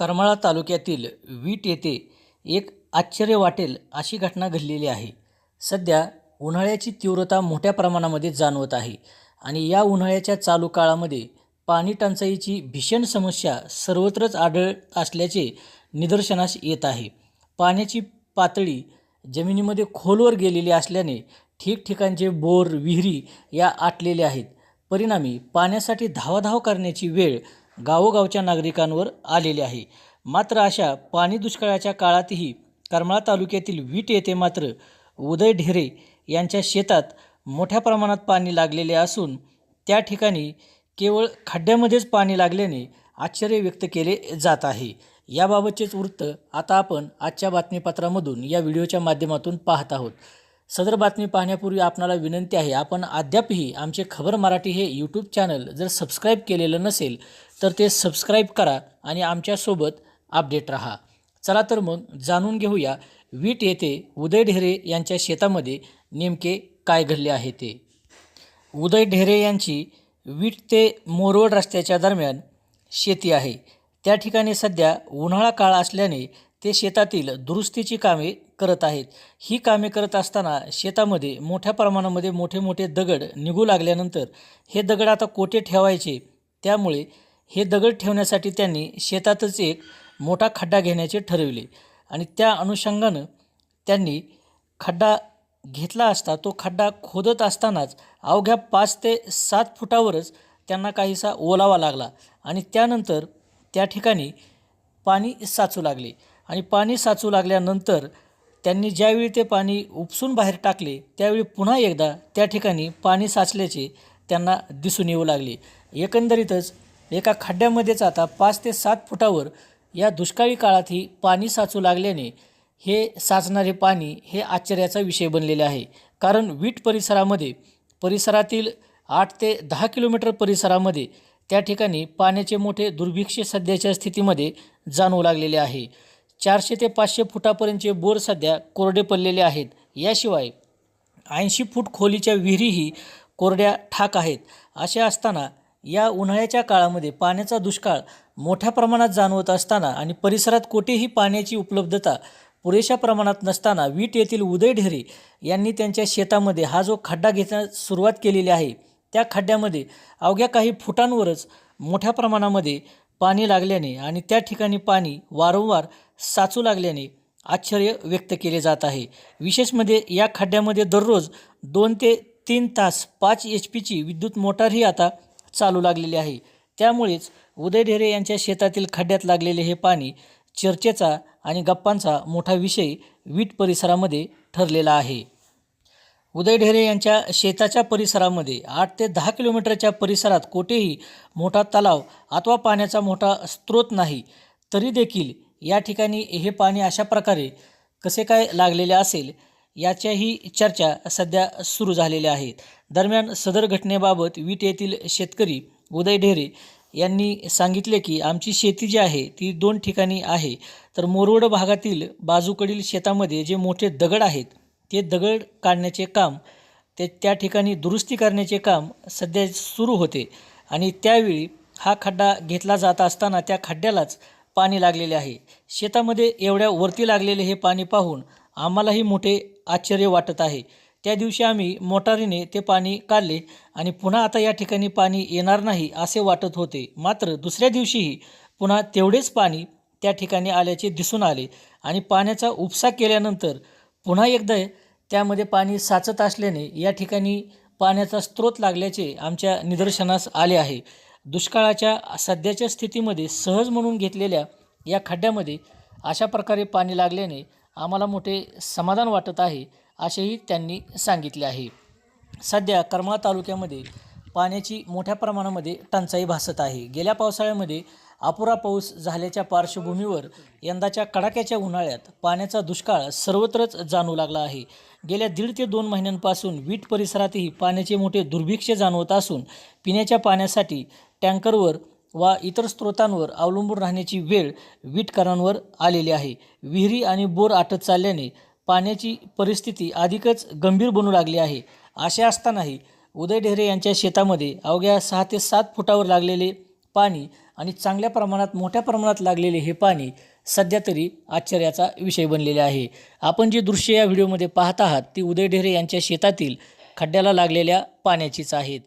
करमाळा तालुक्यातील वीट येथे एक आश्चर्य वाटेल अशी घटना घडलेली आहे. सध्या उन्हाळ्याची तीव्रता मोठ्या प्रमाणामध्ये जाणवत आहे आणि या उन्हाळ्याच्या चालू काळामध्ये पाणी टंचाईची भीषण समस्या सर्वत्रच आढळत असल्याचे निदर्शनास येत आहे. पाण्याची पातळी जमिनीमध्ये खोलवर गेलेली असल्याने ठिकठिकाणचे बोर विहिरी या आटलेल्या आहेत. परिणामी पाण्यासाठी धावाधाव करण्याची वेळ गावोगावच्या नागरिकांवर आलेले आहे. मात्र अशा पाणी दुष्काळाच्या काळातही करमाळा तालुक्यातील वीट येथे मात्र उदय ढेरे यांच्या शेतात मोठ्या प्रमाणात पाणी लागलेले असून त्या ठिकाणी केवळ खड्ड्यामध्येच पाणी लागल्याने आश्चर्य व्यक्त केले जात आहे. याबाबतचेच वृत्त आता आपण आजच्या बातमीपत्रामधून या व्हिडिओच्या माध्यमातून पाहत आहोत. सदर बातमी पाहण्यापूर्वी आपणाला विनंती आहे आपण अद्यापही आमचे खबर मराठी हे यूट्यूब चॅनल जर सबस्क्राईब केलेलं नसेल तर ते सबस्क्राईब करा आणि आमच्यासोबत अपडेट राहा. चला तर मग जाणून घेऊया वीट येथे उदय ढेरे यांच्या शेतामध्ये नेमके काय घडले आहे ते. उदय ढेरे यांची वीट ते मोरवड रस्त्याच्या दरम्यान शेती आहे. त्या ठिकाणी सध्या उन्हाळा काळ असल्याने ते शेतातील दुरुस्तीची कामे करत आहेत. ही कामे करत असताना शेतामध्ये मोठ्या प्रमाणामध्ये मोठे मोठे दगड निघू लागल्यानंतर हे दगड आता कोठे ठेवायचे? त्यामुळे हे दगड ठेवण्यासाठी त्यांनी शेतातच एक मोठा खड्डा घेण्याचे ठरविले. आणि त्या अनुषंगानं त्यांनी खड्डा घेतला असता तो खड्डा खोदत असतानाच अवघ्या पाच ते सात फुटावरच त्यांना काहीसा ओलावा लागला आणि त्यानंतर त्या ठिकाणी पाणी साचू लागले. आणि पाणी साचू लागल्यानंतर त्यांनी ज्यावेळी ते पाणी उपसून बाहेर टाकले त्यावेळी पुन्हा एकदा त्या ठिकाणी पाणी साचल्याचे त्यांना दिसून येऊ लागले. एकंदरीतच एका खड्ड्यामध्येच आता पाच ते सात फुटावर या दुष्काळी काळातही पाणी साचू लागल्याने हे साचणारे पाणी हे आश्चर्याचा विषय बनलेले आहे. कारण वीट परिसरामध्ये परिसरातील आठ ते दहा किलोमीटर परिसरामध्ये त्या ठिकाणी पाण्याचे मोठे दुर्भिक्ष सध्याच्या स्थितीमध्ये जाणवू लागलेले आहे. चारशे ते पाचशे फुटापर्यंतचे बोर सध्या कोरडे पडलेले आहेत. याशिवाय ऐंशी फूट खोलीच्या विहिरीही कोरड्या ठाक आहेत. असे असताना या उन्हाळ्याच्या काळामध्ये पाण्याचा दुष्काळ मोठ्या प्रमाणात जाणवत असताना आणि परिसरात कोठेही पाण्याची उपलब्धता पुरेशा प्रमाणात नसताना वीट येथील उदय ढेरे यांनी त्यांच्या शेतामध्ये हा जो खड्डा घेण्यास सुरुवात केलेली आहे त्या खड्ड्यामध्ये अवघ्या काही फुटांवरच मोठ्या प्रमाणामध्ये पाणी लागल्याने आणि त्या ठिकाणी पाणी वारंवार साचू लागल्याने आश्चर्य व्यक्त केले जात आहे. विशेष म्हणजे या खड्ड्यामध्ये दररोज दोन ते तीन तास पाच एच पीची विद्युत मोटारही आता चालू लागलेली आहे. त्यामुळेच उदय ढेरे यांच्या शेतातील खड्ड्यात लागलेले हे पाणी चर्चेचा आणि गप्पांचा मोठा विषय वीट परिसरामध्ये ठरलेला आहे. उदय ढेरे यांच्या शेताच्या परिसरामध्ये आठ ते दहा किलोमीटरच्या परिसरात कोठेही मोठा तलाव अथवा पाण्याचा मोठा स्रोत नाही तरी देखील या ठिकाणी हे पाणी अशा प्रकारे कसे काय लागलेले असेल याच्याही चर्चा सध्या सुरू झालेल्या आहेत. दरम्यान सदर घटनेबाबत वीट येथील शेतकरी उदय ढेरे यांनी सांगितले की आमची शेती जी आहे ती दोन ठिकाणी आहे. तर मोरवड भागातील बाजूकडील शेतामध्ये जे मोठे दगड आहेत ते दगड काढण्याचे काम ते त्या ठिकाणी दुरुस्ती करण्याचे काम सध्या सुरू होते आणि त्यावेळी हा खड्डा घेतला जात असताना त्या खड्ड्यालाच पाणी लागलेले आहे. शेतामध्ये एवढ्या वरती लागलेले हे पाणी पाहून आम्हालाही मोठे आश्चर्य वाटत आहे. त्या दिवशी आम्ही मोटारीने ते पाणी काढले आणि पुन्हा आता या ठिकाणी पाणी येणार नाही असे वाटत होते. मात्र दुसऱ्या दिवशीही पुन्हा तेवढेच पाणी त्या ठिकाणी आल्याचे दिसून आले आणि पाण्याचा उपसा केल्यानंतर पुन्हा एकदा त्यामध्ये पाणी साचत असल्याने या ठिकाणी पाण्याचा स्रोत लागल्याचे आमच्या निदर्शनास आले आहे. दुष्काळाच्या सध्याच्या स्थितीमध्ये सहज म्हणून घेतलेल्या या खड्ड्यामध्ये अशा प्रकारे पाणी लागल्याने आम्हाला मोठे समाधान वाटत आहे असेही त्यांनी सांगितले आहे. सध्या करमाळा तालुक्यामध्ये पाण्याची मोठ्या प्रमाणामध्ये टंचाई भासत आहे. गेल्या पावसाळ्यामध्ये अपुरा पाऊस झाल्याच्या पार्श्वभूमीवर यंदाच्या कडाक्याच्या उन्हाळ्यात पाण्याचा दुष्काळ सर्वत्रच जाणू लागला आहे. गेल्या दीड ते दोन महिन्यांपासून वीट परिसरातही पाण्याचे मोठे दुर्भिक्ष जाणवत असून पिण्याच्या पाण्यासाठी टँकरवर वा इतर स्रोतांवर अवलंबून राहण्याची वेळ वीटकरांवर आलेली आहे. विहिरी आणि बोर आटत चालल्याने पाण्याची परिस्थिती अधिकच गंभीर बनू लागली आहे. असे असतानाही उदय ढेरे यांच्या शेतामध्ये अवघ्या सहा ते सात फुटावर लागलेले पाणी आणि चांगल्या प्रमाणात मोठ्या प्रमाणात लागलेले हे पाणी सध्या तरी आश्चर्याचा विषय बनलेले आहे. आपण जे दृश्य या व्हिडिओमध्ये पाहत आहात ती उदय ढेरे यांच्या शेतातील खड्ड्याला लागलेल्या पाण्याचीच आहेत.